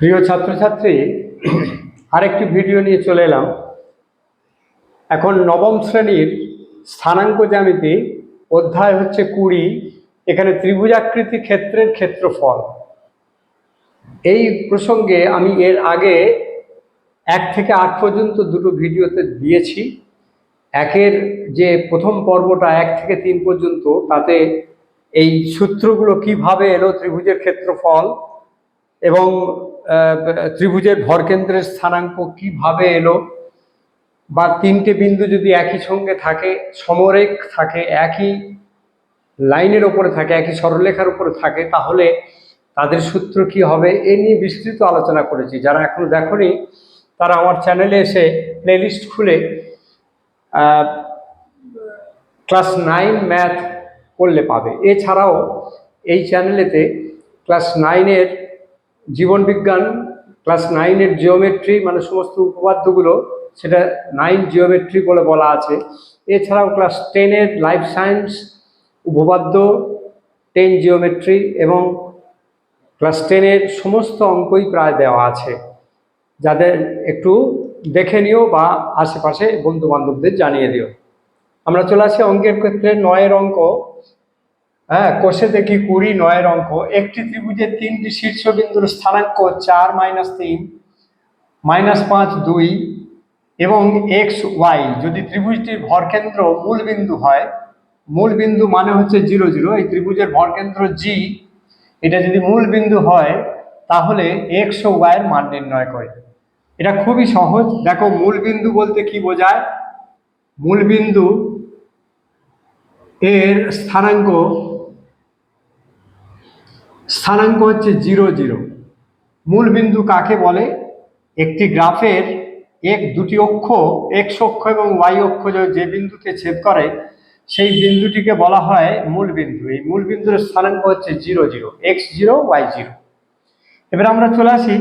প্রিয় ছাত্রছাত্রী, আরেকটি ভিডিও নিয়ে চলে এলাম। এখন নবম শ্রেণির স্থানাঙ্ক জ্যামিতি, অধ্যায় হচ্ছে কুড়ি, এখানে ত্রিভুজাকৃতি ক্ষেত্রের ক্ষেত্রফল। এই প্রসঙ্গে আমি এর আগে এক থেকে আট পর্যন্ত দুটো ভিডিওতে দিয়েছি। একের যে প্রথম পর্বটা এক থেকে তিন পর্যন্ত, তাতে এই সূত্রগুলো কীভাবে এলো ত্রিভুজের ক্ষেত্রফল এবং ত্রিভুজের ভরকেন্দ্রের স্থানাঙ্ক কীভাবে এলো? বা তিনটে বিন্দু যদি একই সঙ্গে থাকে, সমরেখ থাকে, একই লাইনের ওপরে থাকে, একই সরলরেখার উপরে থাকে, তাহলে তাদের সূত্র কি হবে? এ নিয়ে বিস্তৃত আলোচনা করেছি। যারা এখনও দেখনি, তারা আমার চ্যানেলে এসে প্লেলিস্ট খুলে ক্লাস নাইন ম্যাথ করলে পাবে। এছাড়াও এই চ্যানেলেতে ক্লাস নাইনের জীবনবিজ্ঞান ক্লাস নাইনের জিওমেট্রি মানে সমস্ত উপপাদ্যগুলো, সেটা নাইন জিওমেট্রি বলে বলা আছে। এছাড়াও ক্লাস টেনের লাইফ সায়েন্স উপপাদ্য টেন জিওমেট্রি এবং ক্লাস টেনের সমস্ত অঙ্কই প্রায় দেওয়া আছে। যাদের একটু দেখে নিও বা আশেপাশে বন্ধু বান্ধবদের জানিয়ে দিও। আমরা চলে আসি অঙ্কের ক্ষেত্রে নয়ের অঙ্ক। হ্যাঁ কোষে দেখি কুড়ি, নয়ের অঙ্ক। একটি ত্রিভুজের তিনটি শীর্ষবিন্দুর স্থানাঙ্ক চার মাইনাস তিন, মাইনাস পাঁচ দুই, এবং এক্স ওয়াই। যদি ত্রিভুজটির ভরকেন্দ্র মূল বিন্দু হয় মূল বিন্দু মানে হচ্ছে জিরো জিরো, এই ত্রিভুজের ভরকেন্দ্র জি, এটা যদি মূল বিন্দু হয়, তাহলে এক্স ও ওয়াইয়ের মান নির্ণয় করে। এটা খুবই সহজ। দেখো মূল বিন্দু বলতে কি বোঝায়? মূল বিন্দু এর স্থানাঙ্ক স্থানাঙ্ক হচ্ছে জিরো জিরো। মূল বিন্দু কাকে বলে? একটি গ্রাফের এক দুটি অক্ষ এক্স অক্ষ এবং ওয়াই অক্ষ যে- বিন্দুতে ছেদ করে, সেই বিন্দুটিকে বলা হয় মূল বিন্দু। এই মূল বিন্দুর স্থানাঙ্ক হচ্ছে zero zero. X zero Y zero. এবার আমরা চলে আসি।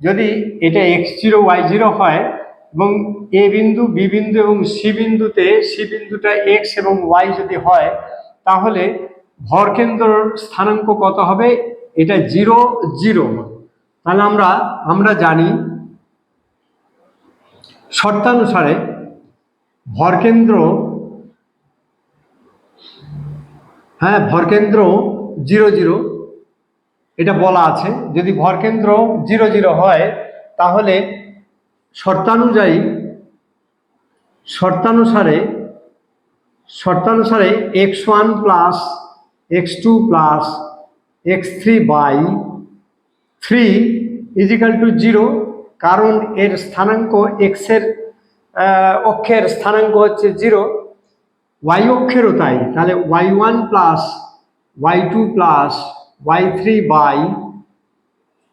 যদি এটা এক্স জিরো ওয়াই জিরো হয় এবং এ বিন্দু, বি বিন্দু এবং সি বিন্দুতে, সি বিন্দুটা এক্স এবং ওয়াই যদি হয়, তাহলে ভরকেন্দ্রর স্থানাঙ্ক কত হবে? এটা জিরো জিরো। তাহলে আমরা আমরা জানি শর্তানুসারে ভরকেন্দ্র হ্যাঁ ভরকেন্দ্র জিরো জিরো। এটা বলা আছে। যদি ভরকেন্দ্র জিরো জিরো হয়, তাহলে শর্তানুযায়ী, শর্তানুসারে শর্তানুসারে X one plus X two plus X three by three equal to zero কারণ এর স্থানাঙ্ক এক্সের অক্ষের স্থানাঙ্ক হচ্ছে জিরো ওয়াই অক্ষেরও তাই, তাহলে Y one plus Y two plus Y three by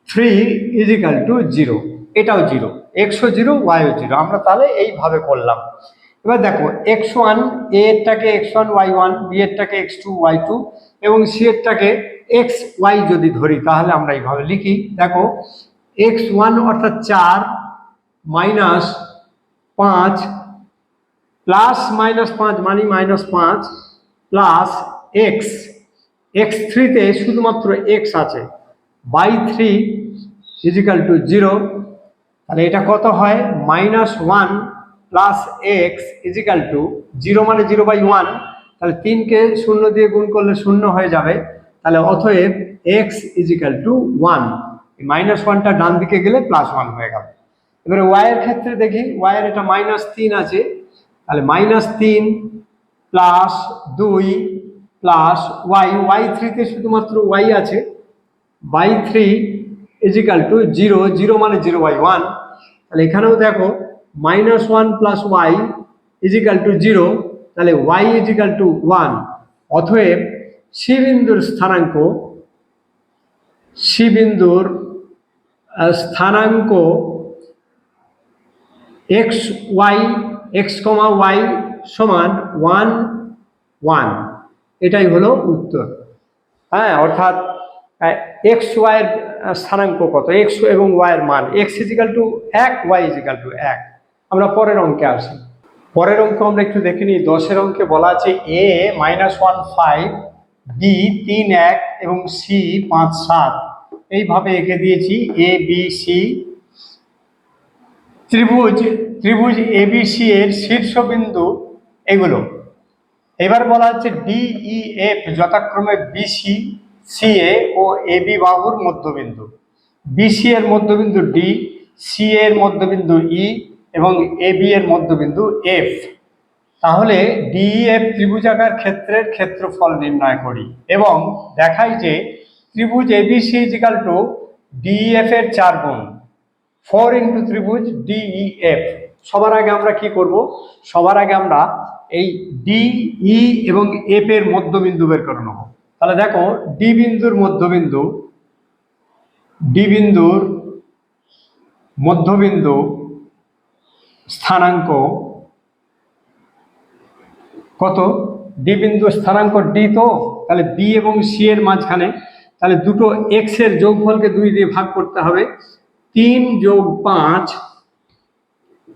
three equal to zero এটাও জিরো এক্সও জিরো ওয়াইও জিরো আমরা তাহলে এইভাবে করলাম। এবার দেখো X one A এরটাকে X one Y one B এরটাকে X two Y two এবং সি এরটাকে এক্স ওয়াই যদি ধরি, তাহলে আমরা এইভাবে লিখি। দেখো এক্স ওয়ান অর্থাৎ চার মাইনাস পাঁচ প্লাস মাইনাস পাঁচ মানে মাইনাস পাঁচ প্লাস এক্স এক্স থ্রিতে শুধুমাত্র এক্স আছে। By three equal to zero তাহলে এটা কত হয়? Minus one plus X equal to zero মানে জিরো বাই ওয়ান তাহলে তিনকে শূন্য দিয়ে গুণ করলে শূন্য হয়ে যাবে। তাহলে অতএব X equal to one minus ওয়ানটা ডান দিকে গেলে প্লাস ওয়ান হয়ে গেল। এবারে ওয়াইয়ের ক্ষেত্রে দেখি ওয়াইয়ের এটা মাইনাস তিন আছে। তাহলে মাইনাস তিন প্লাস দুই প্লাস ওয়াই ওয়াই থ্রিতে শুধুমাত্র ওয়াই আছে। By three equal to zero zero মানে জিরো বাই ওয়ান তাহলে এখানেও দেখো minus one plus Y equal to zero তাহলে ওয়াই ইজিক্যাল টু ওয়ান অতএব সি বিন্দুর স্থানাঙ্ক সি বিন্দুর স্থানাঙ্ক X Y X comma Y সমান ওয়ান ওয়ান এটাই হলো উত্তর। হ্যাঁ অর্থাৎ এক্স ওয়াইয়ের স্থানাঙ্ক কত? এক্স এবং ওয়াইয়ের মান। এক্স ইজিক্যাল টু এক ওয়াই ইজিক্যাল টু এক। আমরা পরের অঙ্কে আসি। পরের অঙ্ক আমরা একটু দেখে নিই। দশের অঙ্কে বলা আছে A minus one five B তিন এক, এবং সি পাঁচ সাত। এইভাবে এঁকে দিয়েছি এ বি সি ত্রিভুজ ত্রিভুজ এ বি সি এর শীর্ষবিন্দু এগুলো। এবার বলা হচ্ছে ডিই এফ যথাক্রমে বিসি সিএ ও এ বি বাহুর মধ্যবিন্দু। বিসি এর মধ্যবিন্দু ডি সি এর মধ্যবিন্দু ই এবং এ বি এর মধ্যবিন্দু এফ তাহলে ডিএফ ত্রিভুজাকার ক্ষেত্রের ক্ষেত্রফল নির্ণয় করি এবং দেখাই যে ত্রিভুজ এবিসি ইজিক্যাল টু ডিএফ এর চার গুণ। ফোর ইন্টু ত্রিভুজ ডিইএফ সবার আগে আমরা কি করব? সবার আগে আমরা এই ডিই এবং এফ এর মধ্যবিন্দু বের করে নেব। তাহলে দেখো ডি বিন্দুর মধ্যবিন্দু ডি বিন্দুর মধ্যবিন্দু স্থানাঙ্ক কত? ডি বিন্দু স্থানাঙ্ক ডি তো? তাহলে বি এবং সি এর মাঝখানে, তাহলে দুটো এক্সের যোগফলকে দুই দিয়ে ভাগ করতে হবে। তিন যোগ পাঁচ,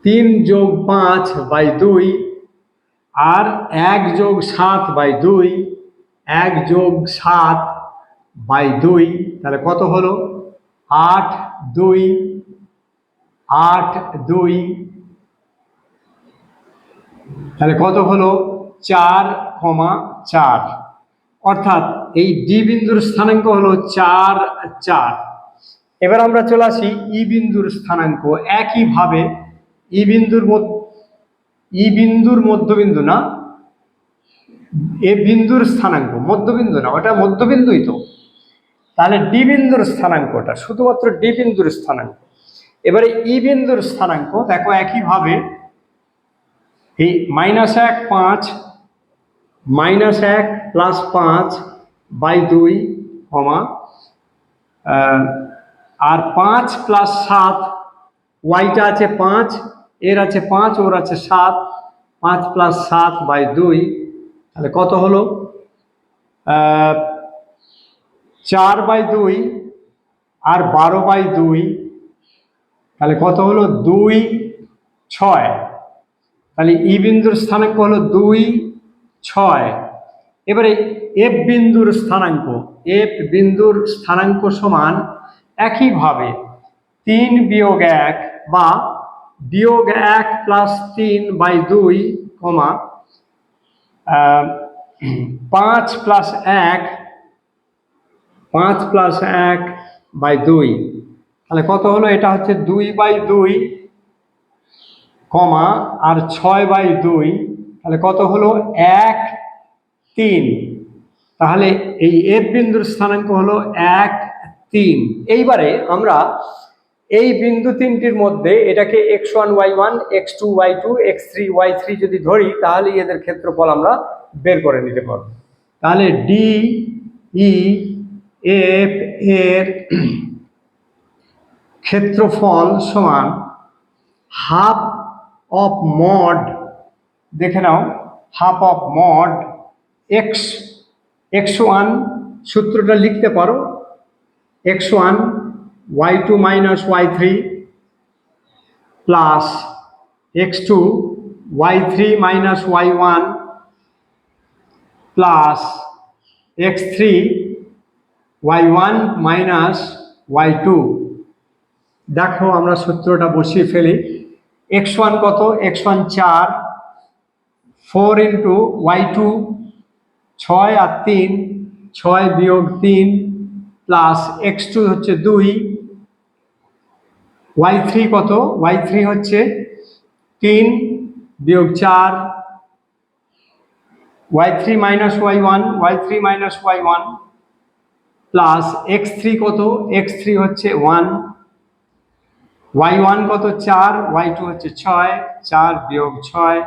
তিন যোগ পাঁচ বাই দুই, আর এক যোগ সাত বাই দুই, এক যোগ সাত বাই দুই, তাহলে কত হলো? আট দুই আট দুই তাহলে কত হলো? চার কমা চার। অর্থাৎ এই ডি বিন্দুর স্থানাঙ্ক হলো চার চার। এবার আমরা চলে আসি ই বিন্দুর স্থানাঙ্ক। একইভাবে ই বিন্দুর ই বিন্দুর মধ্যবিন্দু না, এ বিন্দুর স্থানাঙ্ক, মধ্যবিন্দু না, ওটা মধ্যবিন্দুই তো। তাহলে ডি বিন্দুর স্থানাঙ্কটা, শুধুমাত্র ডি বিন্দুর স্থানাঙ্ক। এবারে ই বিন্দুর স্থানাঙ্ক, দেখো একইভাবে এই মাইনাস এক পাঁচ মাইনাস এক প্লাস পাঁচ বাই দুই কমা আর পাঁচ প্লাস সাত ওয়াইটা আছে পাঁচ, এর আছে পাঁচ, ওর আছে সাত, পাঁচ প্লাস সাত বাই দুই, তাহলে কত হলো? চার বাই দুই আর বারো বাই দুই, তাহলে কত হলো? দুই, ছয়। তাহলে ই বিন্দুর স্থানাঙ্ক হলো দুই, ছয়। এবারে এফ বিন্দুর স্থানাঙ্ক, এফ বিন্দুর স্থানাঙ্ক সমান একইভাবে তিন বিয়োগ এক বা বিয়োগ এক প্লাস তিন বাই দুই কমা পাঁচ প্লাস এক, পাঁচ প্লাস এক বাই দুই। তাহলে কত হলো? এটা হচ্ছে দুই বাই দুই কমা আর ছয় বাই দুই, তাহলে কত হলো? এক, তিন। তাহলে এই এফ বিন্দুর স্থানাঙ্ক হলো এক, তিন। এইবারে আমরা এই বিন্দু তিনটির মধ্যে এটাকে X one Y one X two Y two X three Y three যদি ধরি তাহলে এদের ক্ষেত্রফল আমরা বের করে নিতে পারব। তাহলে ডি ই এফ এর ক্ষেত্রফল সমান হাফ অফ মড দেখে নাও half of mod X X one সূত্রটা লিখতে পারো X one Y two minus Y three plus X two Y three minus Y one plus X three Y one minus Y two দেখো আমরা সূত্রটা বসিয়ে ফেলি। X one কত? X one চার ফোর ইন্টু ওয়াই টু ছয় আর তিন, ছয় বিয়োগ তিন প্লাস এক্স টু হচ্ছে দুই ওয়াই থ্রি কত? ওয়াই থ্রি হচ্ছে তিন বিয়োগ চার Y three minus Y one Y three minus Y one plus X three কত? এক্স থ্রি হচ্ছে ওয়ান ওয়াই ওয়ান কত চার ওয়াই টু হচ্ছে ছয়, চার বিয়োগ ছয়।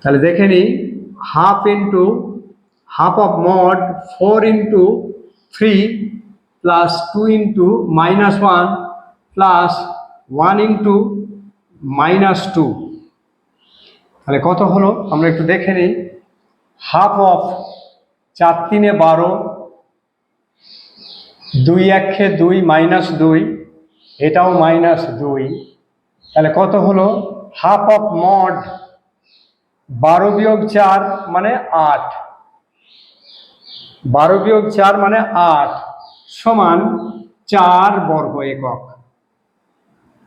তাহলে দেখে নিই half into half of mod four into three plus two into minus one plus one into minus two তাহলে কত হলো? আমরা একটু দেখে নিই হাফ অফ চার তিনে বারো দুই একে দুই মাইনাস দুই, এটাও মাইনাস দুই। তাহলে কত হলো? হাফ অফ মড বারো বিয়োগ চার মানে আট। বারো বিয়োগ চার মানে আট সমান চার বর্গ একক।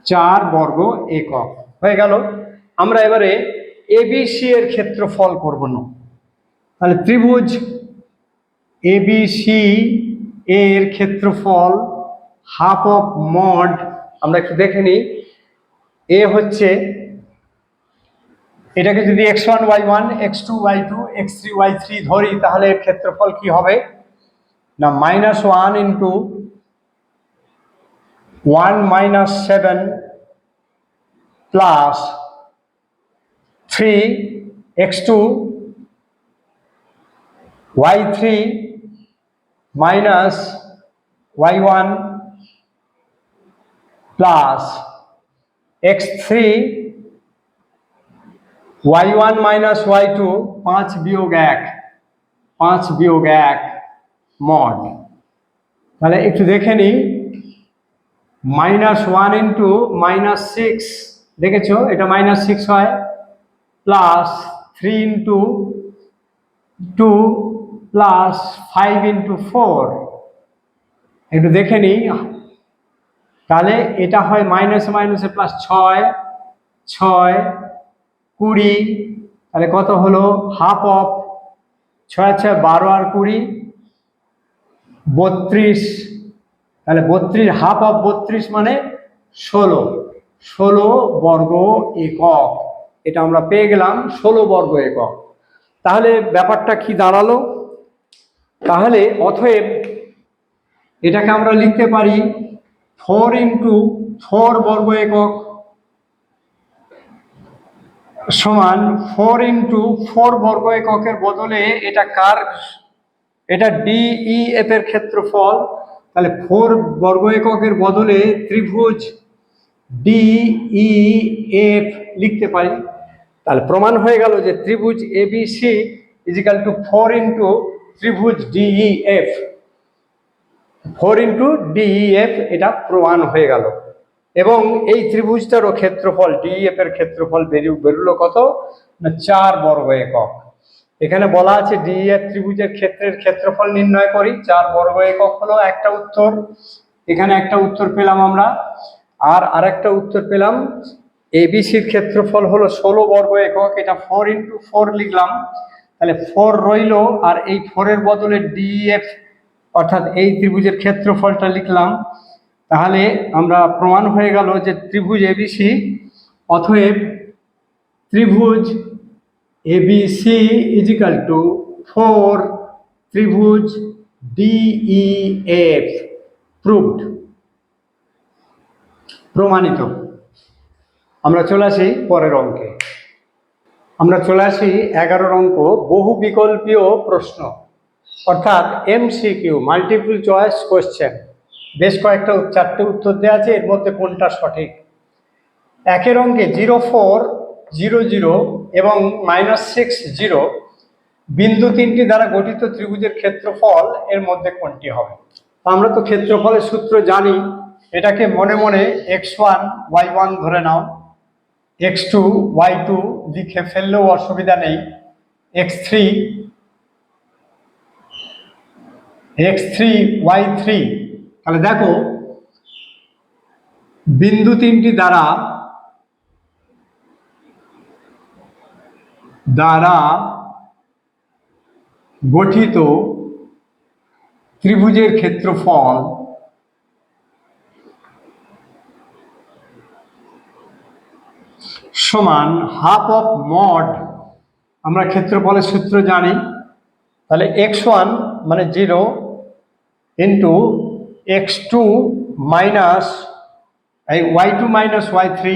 চার বর্গ একক। হয়ে গেল। আমরা এবারে এবিসি এর ক্ষেত্রফল করব না। তাহলে ত্রিভুজ এবিসি এর ক্ষেত্রফল হাফ অফ মড আমরা একটু দেখে নিই। এ হচ্ছে, এটাকে যদি X one Y one X two Y two X three Y three ধরি, তাহলে এর ক্ষেত্রফল কি হবে? না minus one into one minus seven plus three X two Y three minus Y one plus X three Y one minus Y two পাঁচ বিয়োগ এক, পাঁচ বিয়োগ এক মড তাহলে একটু দেখে নিই minus one into minus six দেখেছ? এটা মাইনাস সিক্স হয় plus three into two plus five into four একটু দেখে নিই। তাহলে এটা হয় মাইনাসে মাইনাসে প্লাস ছয় ছয়, কুড়ি। তাহলে কত হলো? হাফ অফ ছয় ছয়, বারো আর কুড়ি, বত্রিশ। তাহলে বত্রিশ হাফ অফ বত্রিশ মানে ষোলো। ষোলো বর্গ একক। এটা আমরা পেয়ে গেলাম ষোলো বর্গ একক। তাহলে ব্যাপারটা কি দাঁড়াল? তাহলে অতএব এটাকে আমরা লিখতে পারি ফোর ইন্টু ফোর বর্গ একক সমান ফোর ইন্টু ফোর বর্গ এককের বদলে এটা কার? এটা ডিই এফ এর ক্ষেত্রফল। তাহলে ফোর বর্গ এককের বদলে ত্রিভুজ ডিই এফ লিখতে পারি। তাহলে প্রমাণ হয়ে গেল যে ত্রিভুজ A B C equal to four into ত্রিভুজ D E F four into D E F এটা প্রমাণ হয়ে গেল। এবং এই ত্রিভুজটারও ক্ষেত্রফল ডিইএফ এর ক্ষেত্রফল বেরিয়ে বেরোলো কত? না, চার বর্গ একক। এখানে বলা আছে ডিইএফ ত্রিভুজের ক্ষেত্রের ক্ষেত্রফল নির্ণয় করি। চার বর্গ একক হলো একটা উত্তর। এখানে একটা উত্তর পেলাম আমরা। আর আরেকটা উত্তর পেলাম। এবিসির ক্ষেত্রফল হলো ষোলো বর্গ একক। এটা ফোর ইন্টু ফোর লিখলাম। তাহলে ফোর রইল, আর এই ফোরের বদলে ডিএফ অর্থাৎ এই ত্রিভুজের ক্ষেত্রফলটা লিখলাম। তাহলে আমরা প্রমাণ হয়ে গেল যে ত্রিভুজ এবিসি অতএব ত্রিভুজ A B C is equal to four ত্রিভুজ ডিইএফ প্রুভড প্রমাণিত। আমরা চলে আসি পরের অঙ্কে। আমরা চলে আসি এগারোর অঙ্ক বহু বিকল্পীয় প্রশ্ন। অর্থাৎ এমসিকিউ মাল্টিপল চয়েস কোয়েশ্চেন বেশ কয়েকটা চারটে উত্তর দেওয়া আছে, এর মধ্যে কোনটা সঠিক? একের অঙ্কে জিরো ফোর, জিরো জিরো এবং মাইনাস সিক্স জিরো, বিন্দু তিনটি দ্বারা গঠিত ত্রিভুজের ক্ষেত্রফল এর মধ্যে কোনটি হবে? আমরা তো ক্ষেত্রফলের সূত্র জানি, এটাকে মনে মনে এক্স ওয়ান ওয়াই ওয়ান ধরে নাও। এক্স টু ওয়াই টু লিখে ফেললেও অসুবিধা নেই। X three X three Y three তাহলে দেখো, বিন্দু তিনটি দ্বারা দ্বারা গঠিত ত্রিভুজের ক্ষেত্রফল সমান হাফ অফ মড আমরা ক্ষেত্রফলের সূত্র জানি, তাহলে এক্স ওয়ান মানে zero into X two minus এই Y two minus Y three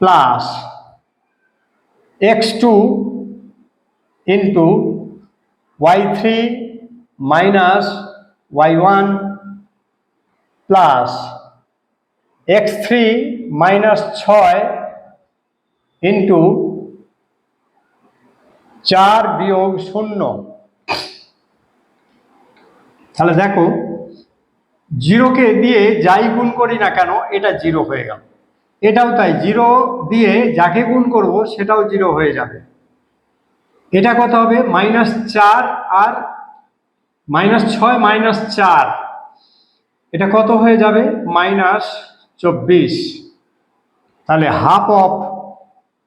plus X two into Y three minus Y one plus X three minus ছয় ইন্টু চার বিয়োগ শূন্য। তাহলে দেখো, জিরোকে দিয়ে যাই গুণ করি না কেন, এটা জিরো হয়ে গেল। এটাও তাই, জিরো দিয়ে যাকে গুণ করব, সেটাও জিরো হয়ে যাবে। এটা কত হবে? মাইনাস চার আর মাইনাস ছয় মাইনাস চার। এটা কত হয়ে যাবে? মাইনাস চব্বিশ। তাহলে হাফ অফ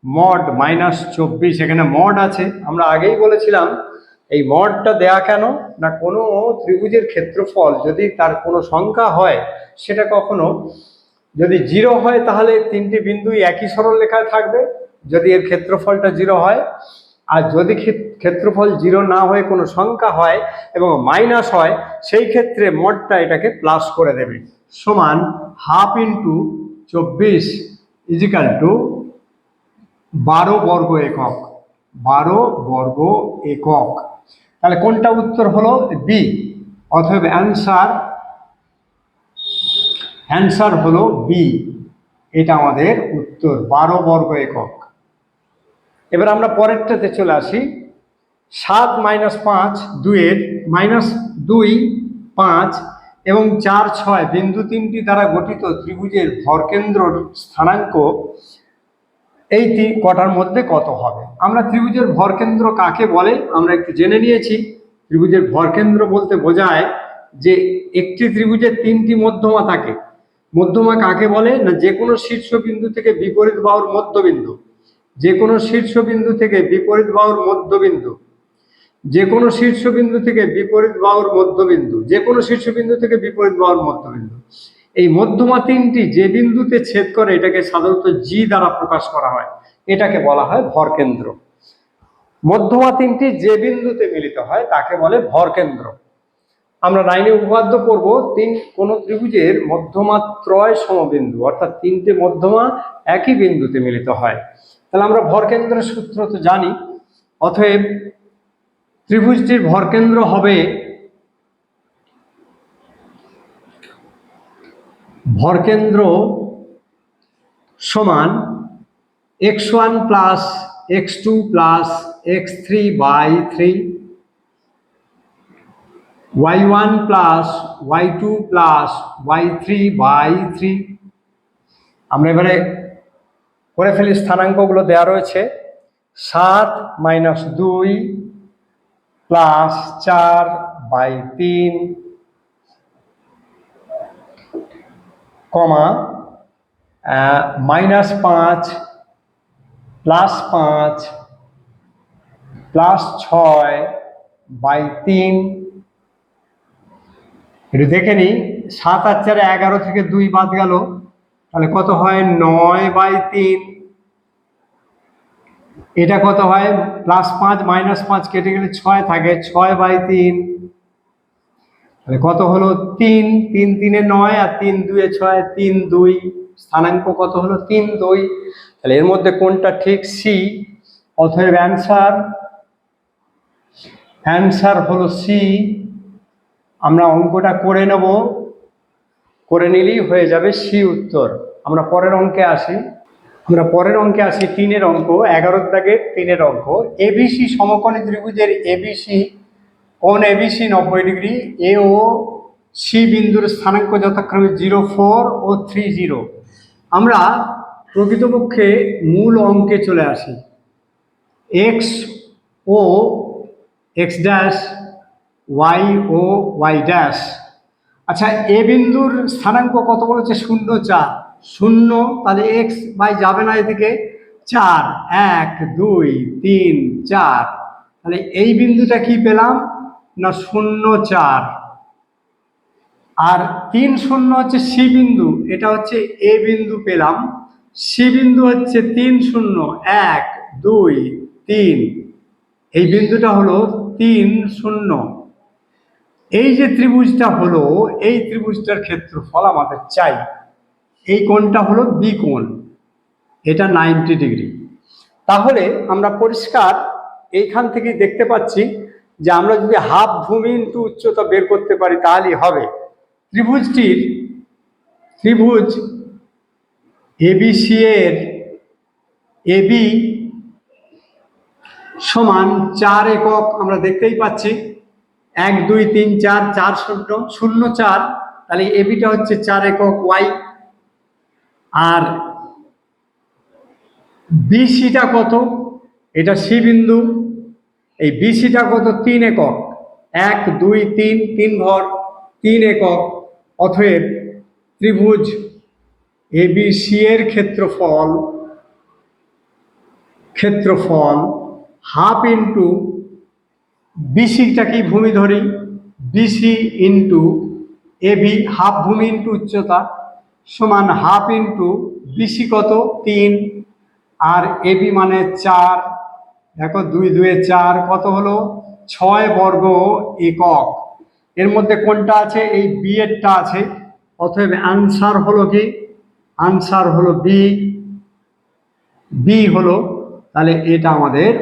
মড মাইনাস চব্বিশ, এখানে মড আছে। আমরা আগেই বলেছিলাম, এই মডটা দেয়া কেন না কোনো ত্রিভুজের ক্ষেত্রফল যদি তার কোনো সংখ্যা হয়, সেটা কখনো যদি জিরো হয়, তাহলে তিনটি বিন্দুই একই সরল রেখায় থাকবে। যদি এর ক্ষেত্রফলটা জিরো হয়, আর যদি ক্ষেত- ক্ষেত্রফল জিরো না হয়ে কোনো সংখ্যা হয় এবং মাইনাস হয়, সেই ক্ষেত্রে মডটা এটাকে প্লাস করে দেবে। সমান হাফ ইন্টু চব্বিশ ইজিক্যাল টু বারো বর্গ একক, বারো বর্গ একক। তাহলে কোনটা উত্তর হলো? বি অথবা অ্যান্সার অ্যান্সার হলো বি এটা আমাদের উত্তর, বারো বর্গ একক। এবার আমরা পরেরটাতে চলে আসি। সাত মাইনাস পাঁচ, দুইয়ের মাইনাস দুই, পাঁচ এবং চার ছয়, বিন্দু তিনটি দ্বারা গঠিত ত্রিভুজের ভরকেন্দ্রর স্থানাঙ্ক এই কটার মধ্যে কত হবে? আমরা ত্রিভুজের ভরকেন্দ্র কাকে বলে? আমরা একটু জেনে নিয়েছি। ত্রিভুজের ভরকেন্দ্র বলতে বোঝায় যে একটি ত্রিভুজের তিনটি মধ্যমা থাকে। মধ্যমা কাকে বলে? না, যে কোনো শীর্ষবিন্দু থেকে বিপরীত বাহুর মধ্যবিন্দু। যে কোনো শীর্ষবিন্দু থেকে বিপরীত বাহুর মধ্যবিন্দু। যে কোনো শীর্ষবিন্দু থেকে বিপরীত বাহুর মধ্যবিন্দু। যে কোনো শীর্ষবিন্দু থেকে বিপরীত বাহুর মধ্যবিন্দু। এই মধ্যমা তিনটি যে বিন্দুতে ছেদ করে এটাকে সাধারণত জি দ্বারা প্রকাশ করা হয়, এটাকে বলা হয় ভরকেন্দ্র মধ্যমা তিনটি যে বিন্দুতে মিলিত হয়, তাকে বলে ভরকেন্দ্র আমরা নাইনে উপপাদ্য করব তিন কোন ত্রিভুজের মধ্যমা ত্রয় সমবিন্দু, অর্থাৎ তিনটে মধ্যমা একই বিন্দুতে মিলিত হয়। তাহলে আমরা ভরকেন্দ্রের সূত্র তো জানি, অতএব ত্রিভুজটির ভরকেন্দ্র হবে ভরকেন্দ্র সমান X one plus X two plus X three by three, Y one plus Y two plus Y three by three. আমরা এবারে করে ফেলি স্থানাঙ্কগুলো দেওয়া রয়েছে। সাত মাইনাস দুই প্লাস চার বাই তিন কমা মাইনাস পাঁচ প্লাস পাঁচ প্লাস ছয় বাই তিন। একটু দেখে নিই, সাত আর চারে এগারো থেকে দুই বাদ গেল, তাহলে কত হয়? নয় বাই তিন। এটা কত হয়? প্লাস পাঁচ মাইনাস পাঁচ কেটে গেলে ছয় থাকে, ছয় বাই তিন। তাহলে কত হলো তিন? তিন তিনে নয় আর তিন দুয়ে ছয়, তিন দুই। স্থানাঙ্ক কত হলো? তিন দুই। তাহলে এর মধ্যে কোনটা ঠিক? সি অথব অ্যান্সার অ্যান্সার হলো সি আমরা অঙ্কটা করে নেব। করে নিলেই হয়ে যাবে সি উত্তর। আমরা পরের অঙ্কে আসি। আমরা পরের অঙ্কে আসি তিনের অঙ্ক, এগারোর দাগের তিনের অঙ্ক। এবিসি সমকোণী ত্রিভুজের এবিসি কোণ এবিসি নব্বই ডিগ্রি, এ ও সি বিন্দুর স্থানাঙ্ক যথাক্রমে জিরো, ফোর ও থ্রি জিরো। আমরা প্রকৃতপক্ষে মূল অঙ্কে চলে আসি। X O, X dash, Y O, Y dash. আচ্ছা এ বিন্দুর স্থানাঙ্ক কত বলেছে? শূন্য চার। শূন্য, তাহলে এক্স বাই যাবে না এদিকে। চার, এক, দুই, তিন, চার। তাহলে এই বিন্দুটা কি পেলাম? না শূন্য চার? আর তিন শূন্য হচ্ছে সি বিন্দু, এটা হচ্ছে এ বিন্দু পেলাম। সি বিন্দু হচ্ছে তিন শূন্য, এক, দুই, তিন। এই বিন্দুটা হলো তিন শূন্য। এই যে ত্রিভুজটা হলো, এই ত্রিভুজটার ক্ষেত্রফল আমাদের চাই। এই কোণটা হলো বি কোণ, এটা নাইনটি ডিগ্রি। তাহলে আমরা পরিষ্কার এইখান থেকে দেখতে পাচ্ছি যে আমরা যদি হাফ ভূমি ইন্টু উচ্চতা বের করতে পারি তাহলেই হবে। ত্রিভুজটির, ত্রিভুজ এবিসি এর এবি সমান চার একক, আমরা দেখতেই পাচ্ছি। এক, দুই, তিন, চার চার শূন্য শূন্য, চার, তাহলে এবিটা হচ্ছে চার একক ওয়াই। আর বিসিটা কত? এটা সি বিন্দু। এই বিসিটা কত? তিন একক। এক, দুই, তিন তিন ঘর, তিন একক। অতএব ত্রিভুজ এবিসি এর ক্ষেত্রফল ক্ষেত্রফল হাফ ইন্টু বিসিটা কি ভূমি ধরি, B C into A B half ভূমি ইন্টু উচ্চতা সমান হাফ ইন্টু বিসি কত? তিন। আর এবি মানে চার। দেখো দুই, দুয়ে চার, কত হলো? ছয় বর্গ একক। এর মধ্যে কোনটা আছে? এই বি এরটা আছে। অতএব আনসার হলো কি? আনসার হলো বি বি হলো, তাহলে এটা আমাদের